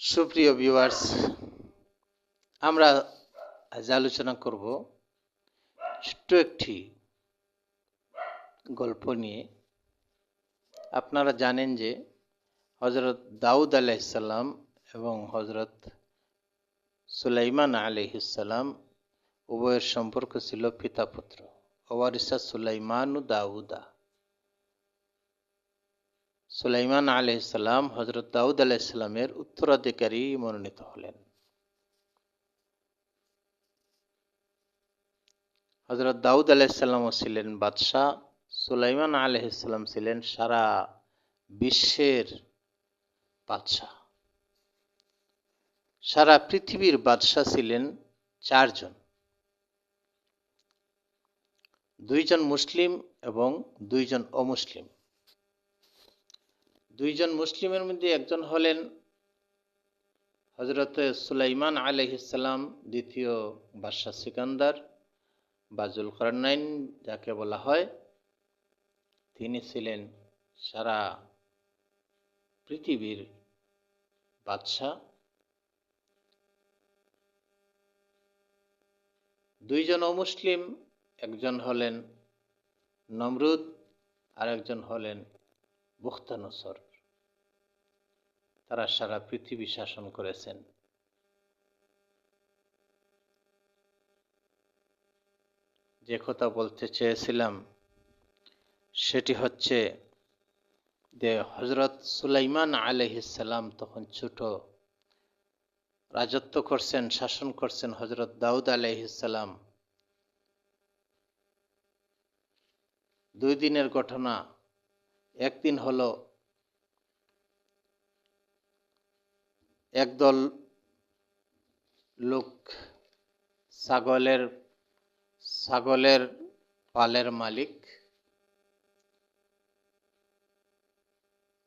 সুপ্রিয় ভিউয়ার্স আমরা আজ আলোচনা করব ছোট্ট একটি গল্প নিয়ে। আপনারা জানেন যে হজরত দাউদ আলাইসাল্লাম এবং হজরত সুলাইমান আলহিসাল্লাম উভয়ের সম্পর্ক ছিল পিতা পুত্র ওয়ারিসা সুলাইমানু দাউদা। সুলাইমান আলহিসাল্লাম হজরত দাউদ আলাইসাল্লামের উত্তরাধিকারী মনোনীত হলেন। হজরত দাউদ আলাইসাল্লামও ছিলেন বাদশাহ, সুলাইমান আলহিসাল্লাম ছিলেন সারা বিশ্বের বাদশাহ। সারা পৃথিবীর বাদশাহ ছিলেন চারজন। দুইজন মুসলিম এবং দুইজন অমুসলিম। দুইজন মুসলিমের মধ্যে একজন হলেন হজরত সুলাইমান আলহিসাল্লাম দ্বিতীয় বাদশাহ সিকান্দার বাজুল করনাইন যাকে বলা হয়। তিনি ছিলেন সারা পৃথিবীর বাদশাহ। দুইজন অমুসলিম, একজন হলেন নমরুদ আর একজন হলেন বুখতানসর। তারা সারা পৃথিবী শাসন করেছেন। যে কথা বলতে চেয়েছিলাম, সেটি হচ্ছে যে হজরত সুলাইমান আলহিসাল্লাম তখন ছোট, রাজত্ব করছেন, শাসন করছেন হজরত দাউদ আলহিসাল্লাম দুই দিনের ঘটনা, একদিন হলো একদল লোক ছাগলের ছাগলের পালের মালিক।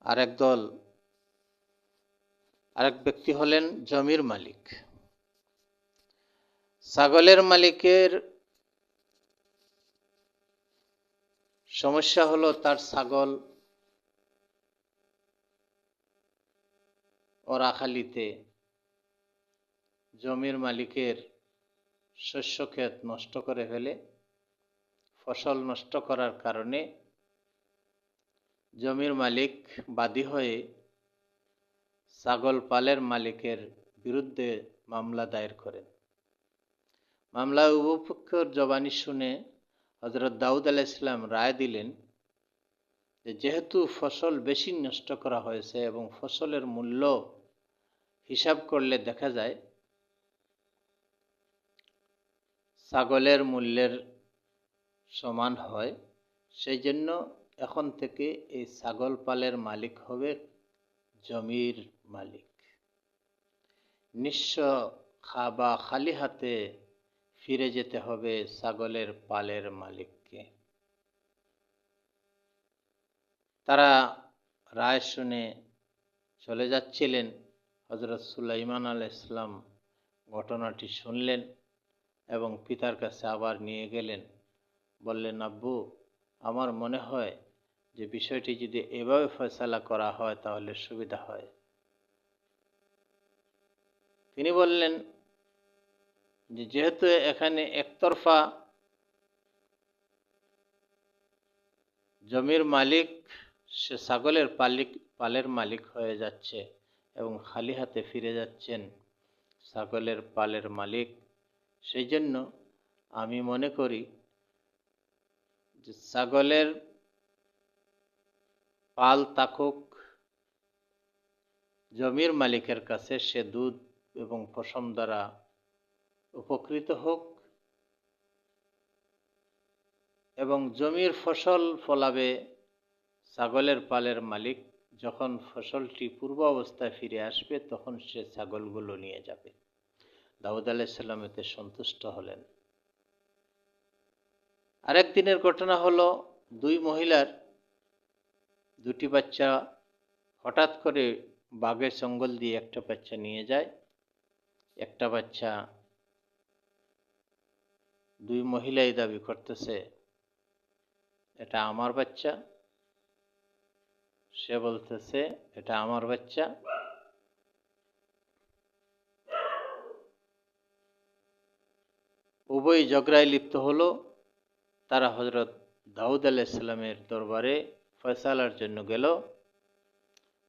আরেক দল, আরেক ব্যক্তি হলেন জমির মালিক। ছাগলের মালিকের সমস্যা হলো তার ছাগল ওরাখালিতে জমির মালিকের শস্য ক্ষেত নষ্ট করে ফেলে, ফসল নষ্ট করার কারণে জমির মালিক বাদী হয়ে ছাগল পালের মালিকের বিরুদ্ধে মামলা দায়ের করেন। মামলা উপপক্ষের জবানি শুনে হজরত দাউদ আলাইসলাম রায় দিলেন যেহেতু ফসল বেশি নষ্ট করা হয়েছে এবং ফসলের মূল্য হিসাব করলে দেখা যায়, ছাগলের মূল্যের সমান হয়। সেই জন্য এখন থেকে এই ছাগল পালের মালিক হবে জমির মালিক। নিঃস্ব খাবা খালি হাতে ফিরে যেতে হবে ছাগলের পালের মালিককে। তারা রায় শুনে চলে যাচ্ছিলেন। হজরত সুলাইমান আল ইসলাম ঘটনাটি শুনলেন এবং পিতার কাছে আবার নিয়ে গেলেন। বললেন, আব্বু, আমার মনে হয় যে বিষয়টি যদি এভাবে ফয়সালা করা হয় তাহলে সুবিধা হয়। তিনি বললেন, যে যেহেতু এখানে একতরফা জমির মালিক, সে ছাগলের পালিক, পালের মালিক হয়ে যাচ্ছে এবং খালি হাতে ফিরে যাচ্ছেন ছাগলের পালের মালিক। সেই জন্য আমি মনে করি যে ছাগলের পাল তাকুক, জমির মালিকের কাছে সে দুধ এবং পশম দ্বারা উপকৃত হোক এবং জমির ফসল ফলাবে ছাগলের পালের মালিক। যখন ফসলটি পূর্ব অবস্থায় ফিরে আসবে, তখন সে ছাগলগুলো নিয়ে যাবে। দাউদ আলাইসাল্লাম এতে সন্তুষ্ট হলেন। আরেক দিনের ঘটনা হলো, দুই মহিলার দুটি বাচ্চা হঠাৎ করে বাঘের জঙ্গল দিয়ে একটা বাচ্চা নিয়ে যায়। একটা বাচ্চা দুই মহিলাই দাবি করতেছে, এটা আমার বাচ্চা। সে বলতেছে, এটা আমার বাচ্চা। উভয় ঝগড়ায় লিপ্ত হলো। তারা হজরত দাউদ আলাইসাল্লামের দরবারে ফয়সালার জন্য গেল।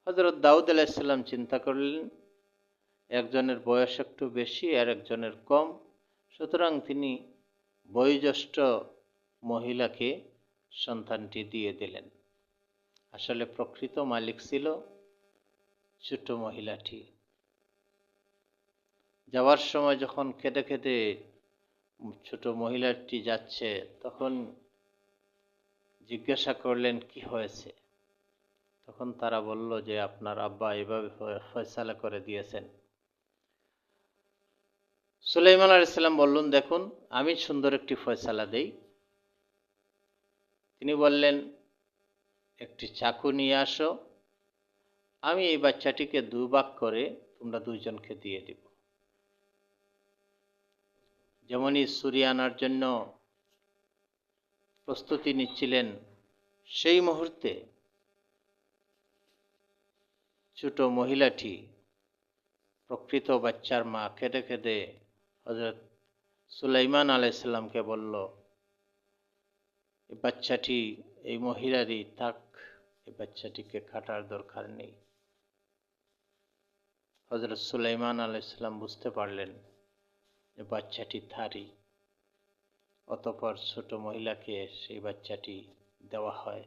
হজরত দাউদ আলাইসাল্লাম চিন্তা করলেন, একজনের বয়স একটু বেশি, আর একজনের কম। সুতরাং তিনি বয়োজ্যেষ্ঠ মহিলাকে সন্তানটি দিয়ে দিলেন। আসলে প্রকৃত মালিক ছিল ছোট মহিলাটি। যাওয়ার সময় যখন খেতে খেতে ছোট মহিলাটি যাচ্ছে, তখন জিজ্ঞাসা করলেন, কি হয়েছে? তখন তারা বলল যে, আপনার আব্বা এভাবে ফয়সালা করে দিয়েছেন। সুলাইমান আলাইসাল্লাম বললেন, দেখুন, আমি সুন্দর একটি ফয়সালা দেই। তিনি বললেন একটি চাকু নিয়ে আসো। আমি এই বাচ্চাটিকে দুভাগ করে তোমরা দুইজনকে দিয়ে দিব। যেমনই সুরি আনার জন্য প্রস্তুতি নিচ্ছিলেন, সেই মুহূর্তে ছোট মহিলাটি প্রকৃত বাচ্চার মা খেতে খেদে হজরত সুলাইমান আলাইসাল্লামকে বলল এই বাচ্চাটি, এই মহিলারই এই বাচ্চাটিকে কাটার দরকার নেই। হজরত সুলাইমান আলাইসাল্লাম বুঝতে পারলেন যে বাচ্চাটি থারি, অতপর ছোট মহিলাকে সেই বাচ্চাটি দেওয়া হয়।